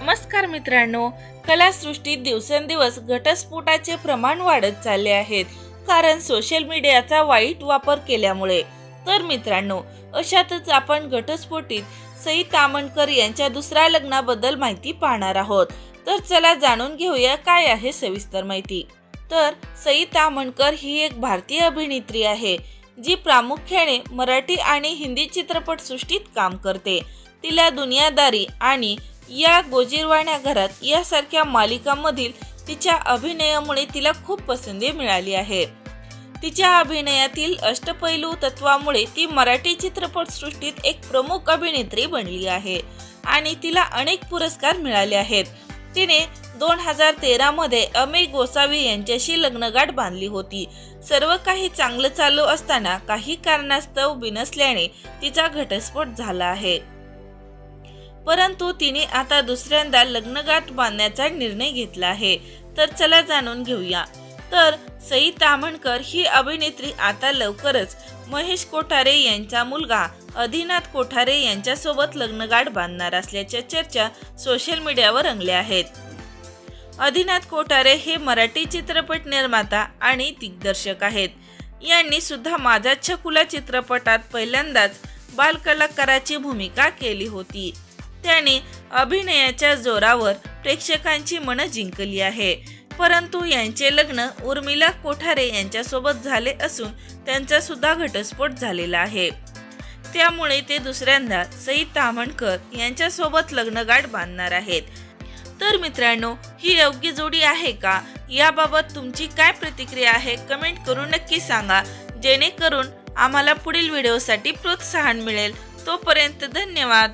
नमस्कार मित्रांनो कलासृष्टीत दिवसेंदिवस घटस्फोटाचे प्रमाण वाढत चालले आहेत कारण सोशल मीडियाचा वाईट वापर केल्यामुळे. तर मित्रांनो अशातच आपण घटस्फोटीत सई तामणकर यांच्या दुसऱ्या लग्नाबद्दल माहिती पाहणार आहोत. तर चला जाणून घेऊया काय आहे सविस्तर माहिती. तर सई तामणकर ही एक भारतीय अभिनेत्री आहे जी प्रामुख्याने मराठी आणि हिंदी चित्रपटसृष्टीत काम करते. तिला दुनियादारी आणि या गोजीरवाण्या घरात यासारख्या मालिकांमधील तिच्या अभिनयामुळे तिला खूप पसंती मिळाली आहे. तिच्या अभिनयातील अष्टपैलू तत्वामुळे ती मराठी चित्रपटसृष्टीत एक प्रमुख अभिनेत्री बनली आहे आणि तिला अनेक पुरस्कार मिळाले आहेत. तिने दोन हजार तेरामध्ये अमेय गोसावी यांच्याशी लग्नगाठ बांधली होती. सर्व काही चांगलं चालू असताना काही कारणास्तव बिनसल्याने तिचा घटस्फोट झाला आहे. परंतु तिने आता दुसऱ्यांदा लग्नगाठ बांधण्याचा निर्णय घेतला आहे. तर चला जाणून घेऊया. तर सई तामणकर ही अभिनेत्री आता लवकरच महेश कोठारे यांचा मुलगा अधिनाथ कोठारे यांच्यासोबत लग्नगाठ बांधणार असल्याच्या चर्चा सोशल मीडियावर रंगल्या आहेत. अधिनाथ कोठारे हे मराठी चित्रपट निर्माता आणि दिग्दर्शक आहेत. यांनी सुद्धा माझा छकुला चित्रपटात पहिल्यांदाच बालकलाकाराची भूमिका केली होती. त्याने अभिनयाच्या जोरावर प्रेक्षकांची मनं जिंकली आहे. परंतु यांचे लग्न उर्मिला कोठारे यांच्यासोबत झाले असून त्यांचा सुद्धा घटस्फोट झालेला आहे. त्यामुळे ते दुसऱ्यांदा सई तामणकर यांच्यासोबत लग्नगाठ बांधणार आहेत. तर मित्रांनो ही योग्य जोडी आहे का? याबाबत तुमची काय प्रतिक्रिया आहे? कमेंट करून नक्की सांगा. जेणेकरून आम्हाला पुढील व्हिडिओसाठी प्रोत्साहन मिळेल. तोपर्यंत धन्यवाद.